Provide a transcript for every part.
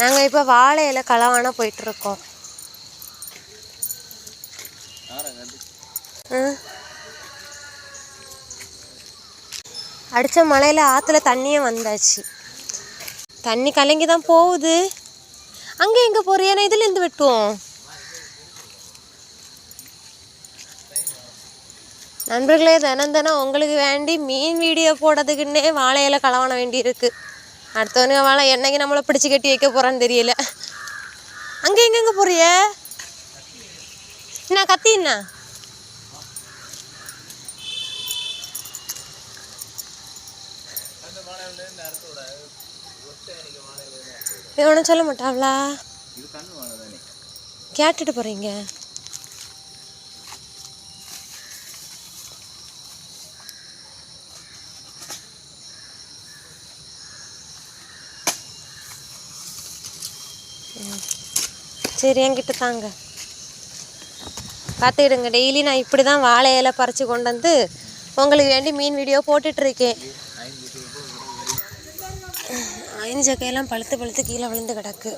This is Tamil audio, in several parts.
நாங்கள் இப்போ வாழை இலை களவான போயிட்டுருக்கோம். அடித்த மழையில் ஆற்றுல தண்ணியே வந்தாச்சு. தண்ணி கலங்கி தான் போகுது. அங்கே எங்கே போறியா இதுலேருந்து வெட்டுவோம். நண்பர்களே தினம் தினம் உங்களுக்கு வேண்டி மீன் வீடியோ போடுறதுக்குன்னே வாழை இலை களவான வேண்டி இருக்குது அடுத்தவனுங்க வாழை என்னைக்கு நம்மளை பிடிச்சி கட்டி வைக்க போறான்னு தெரியல. அங்கே எங்கெங்க போறிய? என்ன கத்தி என்ன? இவனும் சொல்ல மாட்டாங்களா கேட்டுட்டு போறீங்க. சரி என்கிட்ட தாங்க. பார்த்துக்கிடுங்க. டெய்லி நான் இப்படி தான் வாழை இலை பறித்து கொண்டு வந்து உங்களுக்கு வேண்டி மீன் வீடியோ போட்டுட்ருக்கேன். ஐந்து சக்கையெல்லாம் பழுத்து பழுத்து கீழே விழுந்து கிடக்கு.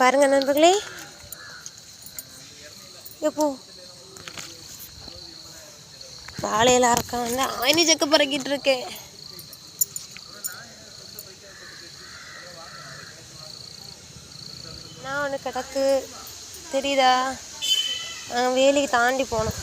பாருங்க நண்பர்களே. எப்போ? வாழையில அறக்க வந்து ஆயினி ஜக்க பறக்கிட்டு இருக்கேன் நான் ஒன்று கிடக்கு? தெரியுதா? வேலிக்கு தாண்டி போனோம்.